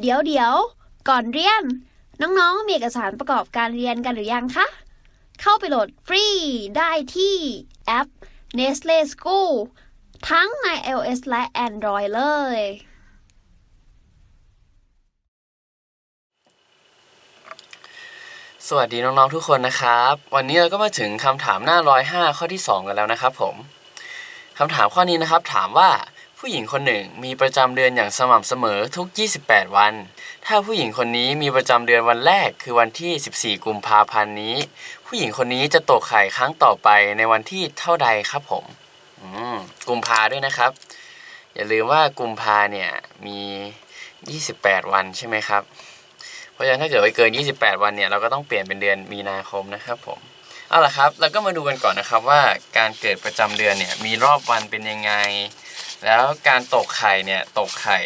เดี๋ยวเดี๋ยว ก่อนเรียน น้องๆ มีเอกสารประกอบการเรียนกันหรือยังคะ เข้าไปโหลดฟรีได้ที่แอป Nestle School ทั้งใน iOS และ Android เลย สวัสดีน้องๆทุกคนนะครับ วันนี้เราก็มาถึงคำถามหน้าร้อยห้าข้อที่ 2 กันแล้วนะครับผมคำถามข้อนี้นะครับถามว่า ผู้หญิงคนหนึ่งมีประจำเดือนอย่างสม่ำเสมอทุก 28 วัน ถ้าผู้หญิงคนนี้มีประจำเดือนวันแรกคือวันที่ 14 กุมภาพันธ์นี้ ผู้หญิงคนนี้จะตกไข่ครั้งต่อไปในวันที่เท่าใดครับผมกุมภาด้วยนะครับ อย่าลืมว่ากุมภาเนี่ยมี 28 วันใช่ไหมครับ เพราะฉะนั้นถ้าเกิดไปเกิน 28 วันเนี่ยเราก็ต้องเปลี่ยนเป็นเดือนมีนาคมนะครับผมเอาล่ะครับ เราก็มาดูกันก่อนนะครับว่าการเกิดประจำเดือนเนี่ยมีรอบวันเป็นยังไง แล้วการตกไข่เนี่ยตกไข่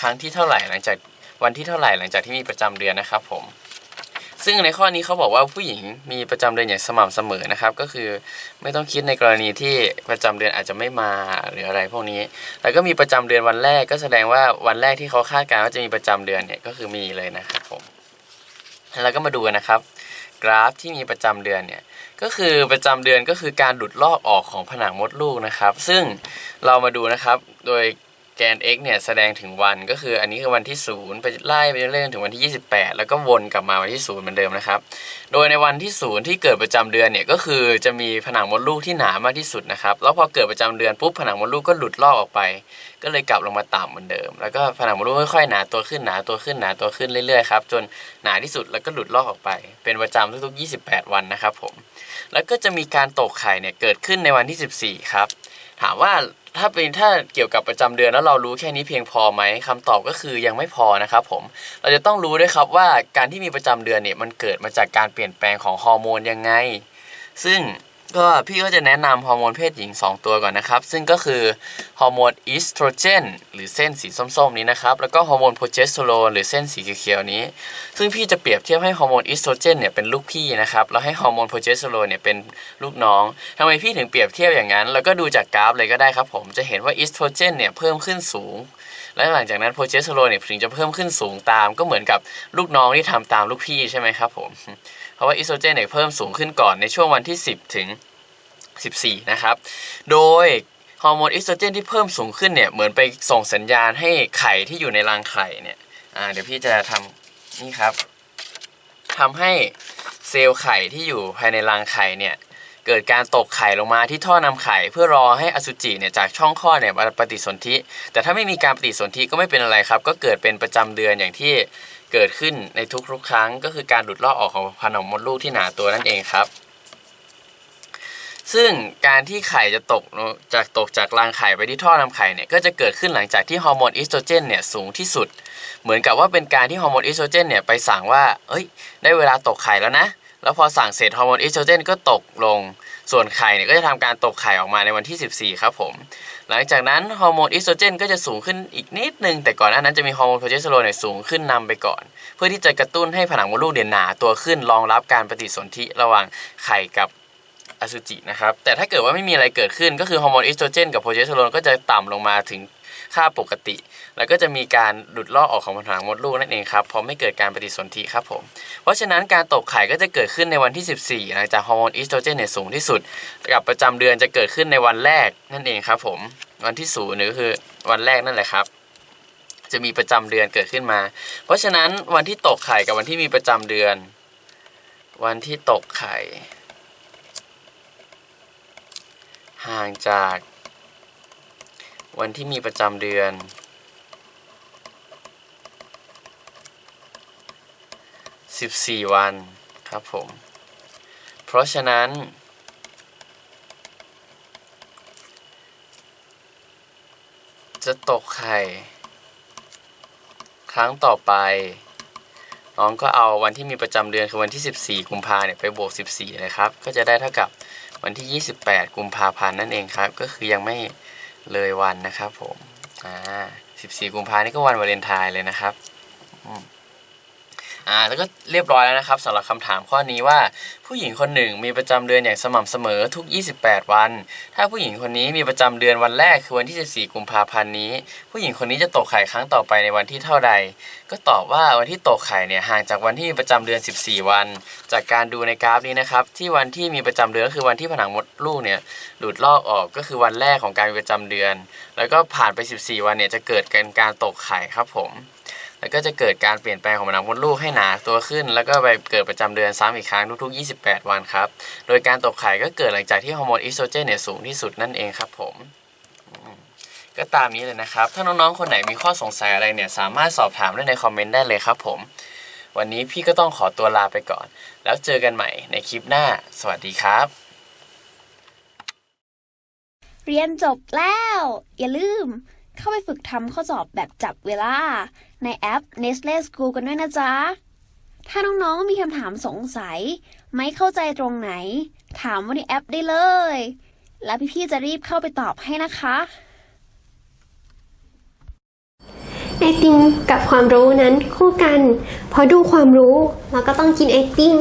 ครั้งที่เท่าไหร่หลังจากวันที่เท่าไหร่หลังจากที่มีประจำเดือนนะครับผม ซึ่งในข้อนี้เขาบอกว่าผู้หญิงมีประจำเดือนอย่างสม่ำเสมอนะครับ ก็คือไม่ต้องคิดในกรณีที่ประจำเดือนอาจจะไม่มาหรืออะไรพวกนี้ แล้วก็มีประจำเดือนวันแรกก็แสดงว่าวันแรกที่เขาคาดการณ์ว่าจะมีประจำเดือนเนี่ยก็คือมีเลยนะครับผมแล้วก็มาดูกันนะครับ กราฟที่มีประจำเดือนเนี่ยก็คือประจำเดือนก็คือการดูดลอกออกของผนังมดลูกนะครับ ซึ่งเรามาดูนะครับโดย แกน x เนี่ยแสดงถึงวันก็คืออันนี้คือวันที่ 0 ไปไล่ไปเรื่อยๆถึงวันที่ 28 แล้วก็วนกลับมาวันที่ 0 เหมือนเดิมนะครับ โดยในวันที่ 0 ที่เกิดประจำเดือนเนี่ยก็คือจะมีผนังมดลูกที่หนามากที่สุดนะครับ แล้วพอเกิดประจำเดือนปุ๊บผนังมดลูกก็หลุดลอกออกไป ก็เลยกลับลงมาต่ำเหมือนเดิม แล้วก็ผนังมดลูกค่อยๆหนาตัวขึ้นหนาตัวขึ้นหนาตัวขึ้นเรื่อยๆครับจนหนาที่สุดแล้วก็หลุดลอกออกไป เป็นประจำทุกๆ 28 วันนะครับผม แล้วก็จะมีการตกไข่เนี่ยเกิดขึ้นในวันที่ 14 ครับถามว่า ถ้าเป็นถ้าเกี่ยวกับประจำเดือนแล้วเรารู้แค่นี้เพียงพอไหมคำตอบก็คือยังไม่พอนะครับผมเราจะต้องรู้ด้วยครับว่าการที่มีประจำเดือนเนี่ยมันเกิดมาจากการเปลี่ยนแปลงของฮอร์โมนยังไง ซึ่ง ก็พี่ก็จะแนะนำฮอร์โมนเพศหญิง 2 ตัวก่อนนะครับ ซึ่งก็คือฮอร์โมนอีสโตรเจนหรือเส้นสีส้มๆนี้นะครับ แล้วก็ฮอร์โมนโปรเจสเตอโรนหรือเส้นสีเขียวๆนี้ ซึ่งพี่จะเปรียบเทียบให้ฮอร์โมนอีสโตรเจนเนี่ยเป็นลูกพี่นะครับ แล้วให้ฮอร์โมนโปรเจสเตอโรนเนี่ยเป็นลูกน้องทำไมพี่ถึงเปรียบเทียบอย่างนั้น แล้วก็ดูจากกราฟเลยก็ได้ครับผมจะเห็นว่าอีสโตรเจนเนี่ยเพิ่มขึ้นสูงและหลังจากนั้นโปรเจสเตอโรนเนี่ยถึงจะเพิ่มขึ้นสูงตามก็เหมือนกับลูกน้องที่ทำตามลูกพี่ใช่ไหมครับผมเพราะว่าอีสโตรเจนเนี่ยเพิ่มสูงขึ้นก่อนในช่วงวันที่ 10 ถึง 14 นะครับ โดยฮอร์โมนอีสโตรเจนที่เพิ่มสูงขึ้นเนี่ยเหมือนไปส่งสัญญาณให้ไข่ที่อยู่ในรังไข่เนี่ยเดี๋ยวพี่จะทำนี่ครับทำให้เซลล์ไข่ที่อยู่ภายในรังไข่เนี่ยเกิดการตกไข่ลงมาที่ท่อนำไข่เพื่อรอให้อสุจิเนี่ยจากช่องคลอดเนี่ยปฏิสนธิ แต่ถ้าไม่มีการปฏิสนธิก็ไม่เป็นอะไรครับ ก็เกิดเป็นประจำเดือนอย่างที่เกิดขึ้นในทุกๆครั้ง ก็คือการหลุดลอกออกของผนังมดลูกที่หนาตัวนั่นเองครับ ซึ่งการที่ไข่จะตกจากตกจากรังไข่ไปที่ท่อนำไข่เนี่ยก็จะเกิดขึ้นหลังจากที่ฮอร์โมนอีสโตรเจนเนี่ยสูงที่สุด เหมือนกับว่าเป็นการที่ฮอร์โมนอีสโตรเจนเนี่ยไปสั่งว่า เอ้ย ได้เวลาตกไข่แล้วนะ แล้วพอสั่งเสร็จฮอร์โมนอีสโตรเจนก็ตกลง ส่วนไข่เนี่ยก็จะทำการตกไข่ออกมาในวันที่ 14 ครับผม หลังจากนั้นฮอร์โมนอีสโตรเจนก็จะสูงขึ้นอีกนิดนึง แต่ก่อนหน้านั้นจะมีฮอร์โมนโปรเจสเตอโรนเนี่ยสูงขึ้นนำไปก่อน เพื่อที่จะกระตุ้นให้ผนังมดลูกเนี่ยหนาตัวขึ้นรองรับการปฏิสนธิระหว่างไข่กับ อสุจินะครับ แต่ถ้าเกิดว่าไม่มีอะไรเกิดขึ้น ก็คือฮอร์โมนอีสโตรเจนกับโปรเจสเตอโรนก็จะต่ำลงมาถึงค่าปกติ แล้วก็จะมีการหลุดลอกออกของผนังมดลูกนั่นเองครับเพราะไม่เกิดการปฏิสนธิครับผม เพราะฉะนั้นการตกไข่ก็จะเกิดขึ้นในวันที่ 14 หลังจากฮอร์โมนอีสโตรเจนเนี่ยสูงที่สุด กับประจำเดือนจะเกิดขึ้นในวันแรกนั่นเองครับผม วันที่ศูนย์หรือคือวันแรกนั่นแหละครับ จะมีประจำเดือนเกิดขึ้นมา เพราะฉะนั้นวันที่ตกไข่กับวันที่มีประจำเดือน วันที่ตกไข่ ห่างจาก วันที่มีประจำเดือน 14 วันครับผม เพราะฉะนั้น จะตกไข่ ครั้งต่อไป น้องก็เอาวันที่มีประจำเดือนคือวันที่ 14 กุมภาเนี่ยไปบวก 14 เลยครับ ก็จะได้เท่ากับ วันที่ 28 กุมภาพันธ์นั่นเองครับ ก็คือยังไม่เลยวันนะครับผมอ่า14 กุมภานี่ก็วันวาเลนไทน์เลยนะครับ อ่าแล้วก็เรียบร้อยแล้วนะครับสำหรับคำถามข้อนี้ว่า ผู้หญิงคนหนึ่งมีประจำเดือนอย่างสม่ำเสมอทุก 28 วัน ถ้าผู้หญิงคนนี้มีประจำเดือนวันแรกคือวันที่ 14 กุมภาพันธ์นี้ ผู้หญิงคนนี้จะตกไข่ครั้งต่อไปในวันที่เท่าใด ก็ตอบว่าวันที่ตกไข่เนี่ยห่างจากวันที่มีประจำเดือน 14 วัน จากการดูในกราฟนี้นะครับที่วันที่มีประจำเดือนก็คือวันที่ผนังมดลูกเนี่ยหลุดลอกออกก็คือวันแรกของการมีประจำเดือน แล้วก็ผ่านไป 14 วันเนี่ยจะเกิดการการตกไข่ครับผม แล้วก็จะเกิดการเปลี่ยนแปลงของผนังมดลูกให้หนาตัวขึ้น แล้วก็ไปเกิดประจำเดือนซ้ำอีกครั้งทุกๆ 28 วันครับ โดยการตกไข่ก็เกิดหลังจากที่ฮอร์โมนอีสโตรเจนเนี่ยสูงที่สุดนั่นเองครับผมอืมก็ตามนี้เลยนะครับ ถ้าน้องๆ คนไหนมีข้อสงสัยอะไรเนี่ยสามารถสอบถามได้ในคอมเมนต์ได้เลยครับผม วันนี้พี่ก็ต้องขอตัวลาไปก่อน แล้วเจอกันใหม่ในคลิปหน้า สวัสดีครับ เรียนจบแล้ว อย่าลืม เข้าไปฝึกทำข้อสอบแบบจับเวลา ในแอป Nestle School กันด้วยนะจ๊ะ ถ้าน้องๆมีคำถามสงสัย ไม่เข้าใจตรงไหน ถามว่าในแอปได้เลย แล้วพี่ๆจะรีบเข้าไปตอบให้นะคะไอติมกับความรู้นั้นคู่กัน พอดูความรู้เราก็ต้องกินไอติม